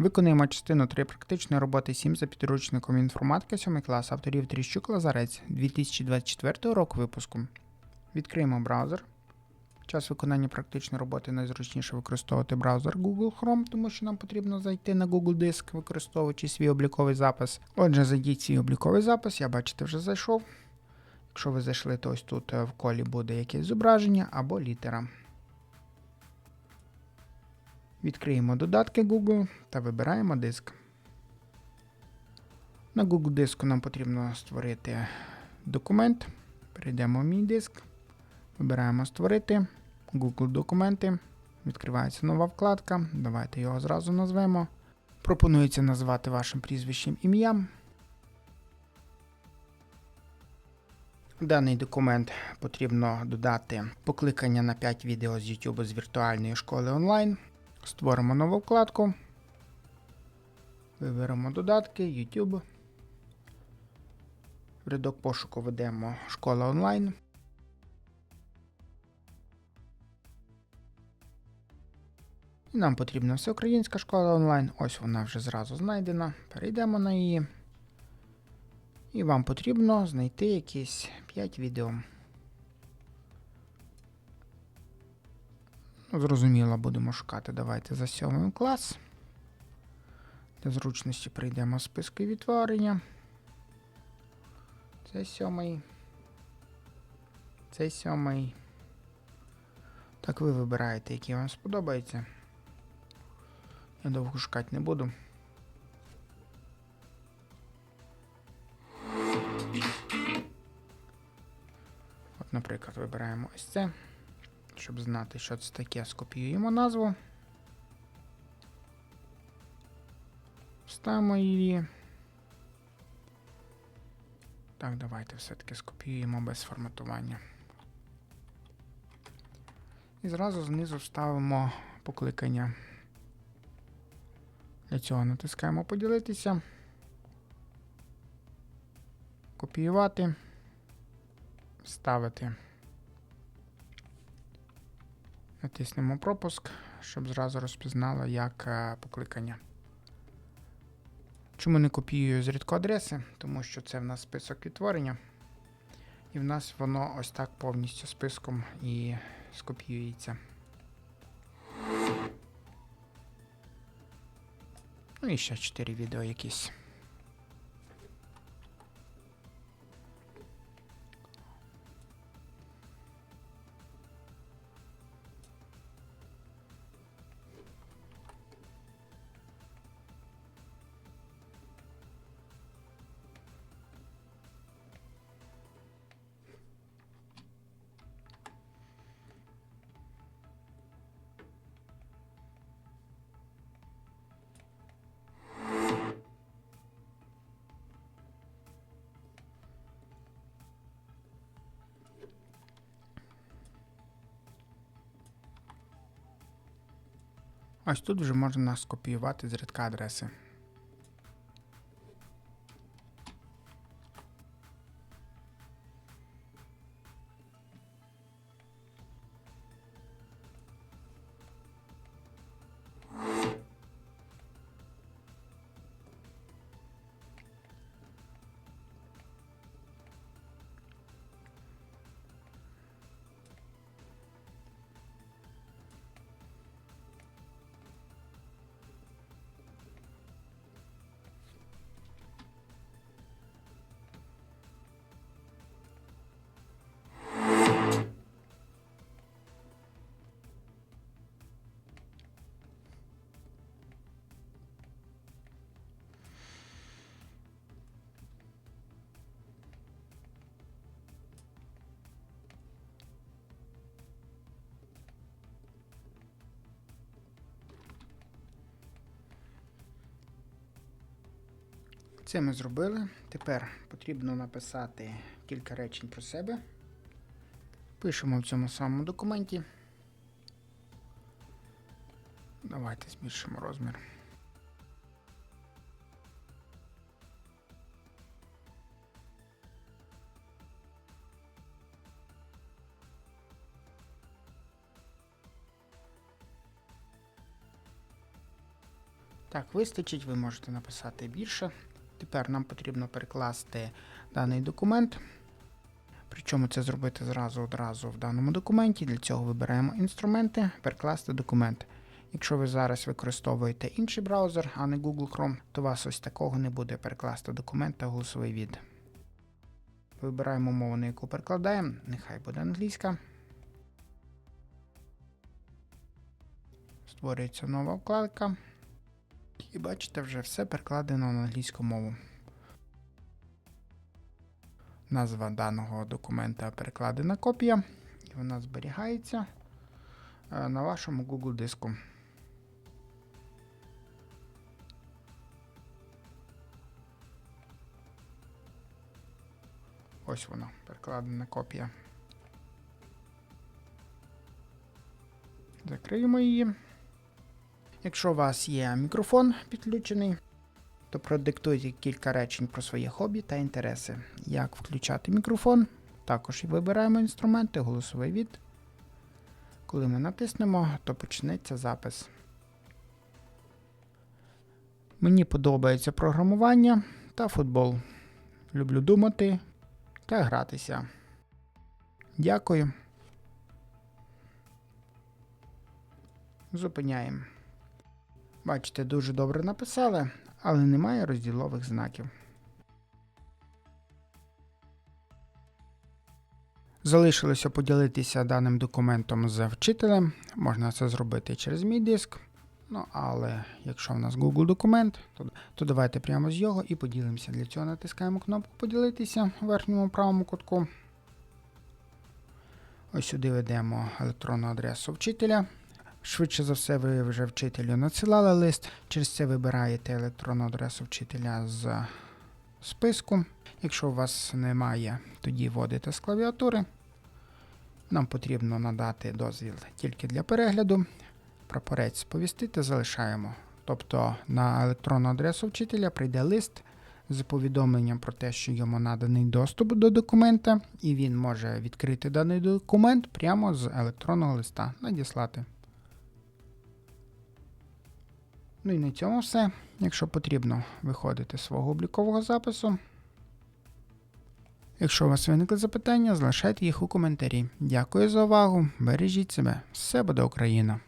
Виконуємо частину 3 практичної роботи 7 за підручником інформатики 7 клас авторів Тріщук Лазарець 2024 року випуску. Відкриємо браузер. Час виконання практичної роботи найзручніше використовувати браузер Google Chrome, тому що нам потрібно зайти на Google Диск, використовуючи свій обліковий запис. Отже, зайдіть свій обліковий запис, я бачите, вже зайшов. Якщо ви зайшли, то ось тут е, в колі буде якесь зображення або літера. Відкриємо додатки Google та вибираємо диск. На Google диску нам потрібно створити документ. Перейдемо в мій диск. Вибираємо Створити. Google документи. Відкривається нова вкладка. Давайте його зразу назвемо. Пропонується назвати вашим прізвищем ім'ям. Даний документ потрібно додати покликання на 5 відео з YouTube з віртуальної школи онлайн. Створимо нову вкладку. Виберемо додатки, YouTube. В рядок пошуку ведемо школа онлайн. І нам потрібна всеукраїнська школа онлайн. Ось вона вже зразу знайдена. Перейдемо на її. І вам потрібно знайти якісь 5 відео. Зрозуміло, будемо шукати. Давайте за 7 клас. Для зручності прийдемо списки відтворення. Це сьомий. Це сьомий. Так ви вибираєте, який вам сподобається. Я довго шукати не буду. От, наприклад, вибираємо ось це. Щоб знати, що це таке, скопіюємо назву. Вставимо її. Так, давайте все-таки скопіюємо без форматування. І зразу знизу вставимо покликання. Для цього натискаємо поділитися. Копіювати. Вставити. Натиснемо пропуск, щоб зразу розпізнало як е, покликання. Чому не копіюю з рідко адреси? Тому що це в нас список відтворення. І в нас воно ось так повністю списком і скопіюється. Ну і ще 4 відео якісь. Ось тут вже можна скопіювати з рядка адреси. Це ми зробили. Тепер потрібно написати кілька речень про себе. Пишемо в цьому самому документі. Давайте збільшимо розмір. Так, вистачить, ви можете написати більше. Тепер нам потрібно перекласти даний документ. Причому це зробити зразу одразу в даному документі. Для цього вибираємо інструменти, перекласти документ. Якщо ви зараз використовуєте інший браузер, а не Google Chrome, то у вас ось такого не буде перекласти документ та голосовий від. Вибираємо мову, на яку перекладаємо, нехай буде англійська. Створюється нова вкладка. І бачите, вже все перекладено на англійську мову. Назва даного документа перекладена копія, і вона зберігається е, на вашому Google диску. Ось вона, перекладена копія. Закриємо її. Якщо у вас є мікрофон підключений, то продиктуйте кілька речень про своє хобі та інтереси. Як включати мікрофон? Також вибираємо інструменти, голосовий від. Коли ми натиснемо, то почнеться запис. Мені подобається програмування та футбол. Люблю думати та гратися. Дякую. Зупиняємо. Бачите, дуже добре написали, але немає розділових знаків. Залишилося поділитися даним документом з вчителем. Можна це зробити через мій диск. Ну, але якщо в нас Google документ, то, то давайте прямо з його і поділимося. Для цього натискаємо кнопку Поділитися в верхньому правому кутку. Ось сюди ведемо електронну адресу вчителя. Швидше за все, ви вже вчителю надсилали лист. Через це вибираєте електронну адресу вчителя з списку. Якщо у вас немає, тоді вводите з клавіатури. Нам потрібно надати дозвіл тільки для перегляду. Прапорець сповістити залишаємо. Тобто на електронну адресу вчителя прийде лист з повідомленням про те, що йому наданий доступ до документа, і він може відкрити даний документ прямо з електронного листа, надіслати. Ну і на цьому все. Якщо потрібно, виходити з свого облікового запису. Якщо у вас виникли запитання, залишайте їх у коментарі. Дякую за увагу. Бережіть себе. Все буде Україна!